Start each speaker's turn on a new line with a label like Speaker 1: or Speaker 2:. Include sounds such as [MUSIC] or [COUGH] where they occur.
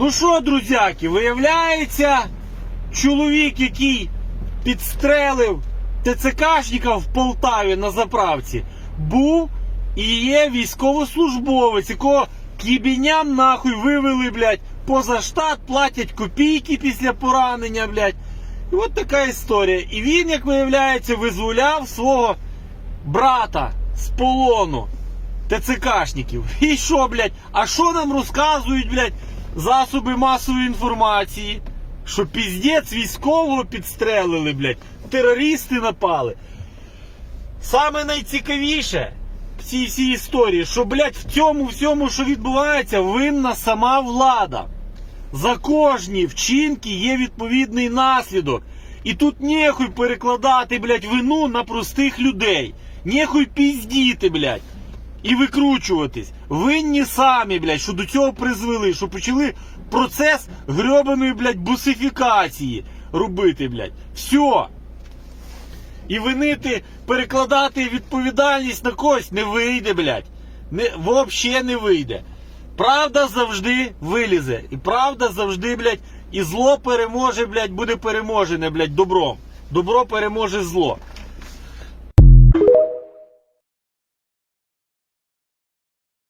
Speaker 1: Ну що, друзяки, виявляється, чоловік, який підстрелив ТЦКшника в Полтаві на заправці, був і є військовослужбовець, якого кібіням нахуй вивели, блядь, поза штат, платять копійки після поранення, блядь. І от така історія. І він, як виявляється, визволяв свого брата з полону. ТЦКшників. [LAUGHS] І що, блядь? А що нам розказують, блядь, засоби масової інформації? Що піздець військового підстрелили, блядь, терористи напали. Саме найцікавіше в цій всій історії, що, блядь, в цьому всьому, що відбувається, винна сама влада. За кожні вчинки є відповідний наслідок. І тут нехуй перекладати, блядь, вину на простих людей. Нехуй піздіти, блядь. І викручуватись. Винні самі, блядь, що до цього призвели, що почали процес грьобаної, блядь, бусифікації робити, блядь. Все. І винити, перекладати відповідальність на когось не вийде, блядь. Не, вообще не вийде. Правда завжди вилізе. І правда завжди, блядь, і зло переможе, блядь, буде переможене, блядь, добром. Добро переможе зло.